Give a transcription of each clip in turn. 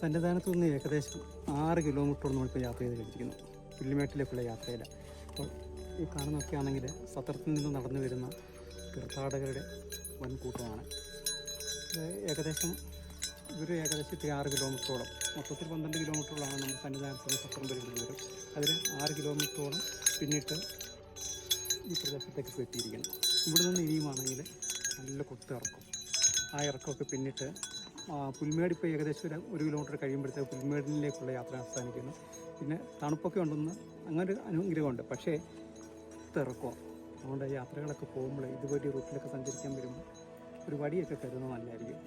സന്നിധാനത്തു നിന്ന് ഏകദേശം ആറ് കിലോമീറ്റർ നമ്മളിപ്പോൾ യാത്ര ചെയ്ത് കഴിഞ്ഞിരിക്കുന്നു. പുല്ലുമേട്ടിലേക്കുള്ള യാത്രയില്ല അപ്പോൾ ഈ കാണുന്നൊക്കെ ആണെങ്കിൽ സത്രത്തിൽ നിന്ന് നടന്നു വരുന്ന തീർത്ഥാടകരുടെ വൻ കൂട്ടമാണ് ഏകദേശം ഒരു ഏകദേശം ഇത്തിരി ആറ് കിലോമീറ്ററോളം. മൊത്തത്തിൽ പന്ത്രണ്ട് കിലോമീറ്ററോളമാണ് നമ്മൾ നിന്ന് സത്രം വരുന്ന ദൂരം അതിൽ ആറ് കിലോമീറ്ററോളം പിന്നിട്ട് ഈ പ്രദേശത്തേക്ക് എത്തിയിരിക്കുന്നു ഇവിടെ നിന്ന് ഇനിയുമാണെങ്കിൽ നല്ല കൊത്തിറക്കും. ആ ഇറക്കമൊക്കെ പിന്നിട്ട് പുൽമേട് ഇപ്പോൾ ഏകദേശം ഒരു ഒരു കിലോമീറ്റർ കഴിയുമ്പോഴത്തേക്ക് പുൽമേടിലേക്കുള്ള യാത്ര അവസാനിക്കുന്നു. പിന്നെ തണുപ്പൊക്കെ ഉണ്ടെന്ന് അങ്ങനെ ഒരു അനുഗ്രഹമുണ്ട്. പക്ഷേ തിറക്കോ അതുകൊണ്ട് യാത്രകളൊക്കെ പോകുമ്പോൾ ഇതുപോലെ റൂട്ടിലൊക്കെ സഞ്ചരിക്കാൻ വരുമ്പോൾ ഒരു വടിയൊക്കെ കരുതുന്നത് നല്ലതായിരിക്കും.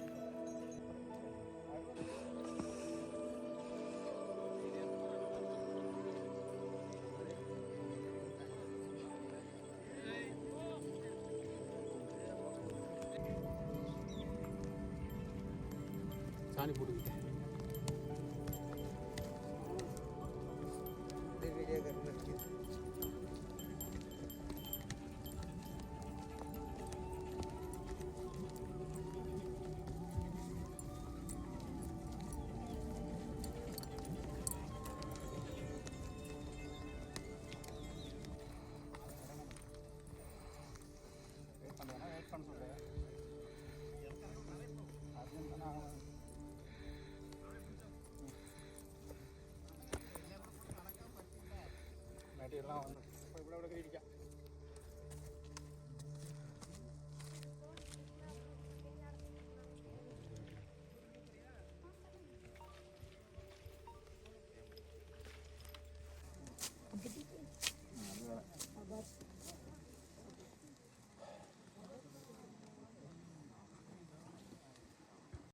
சாணி போட்டுக்கிட்டேன் பண்ண சொல்றேன் ഇവിടെ ഇരിക്കാം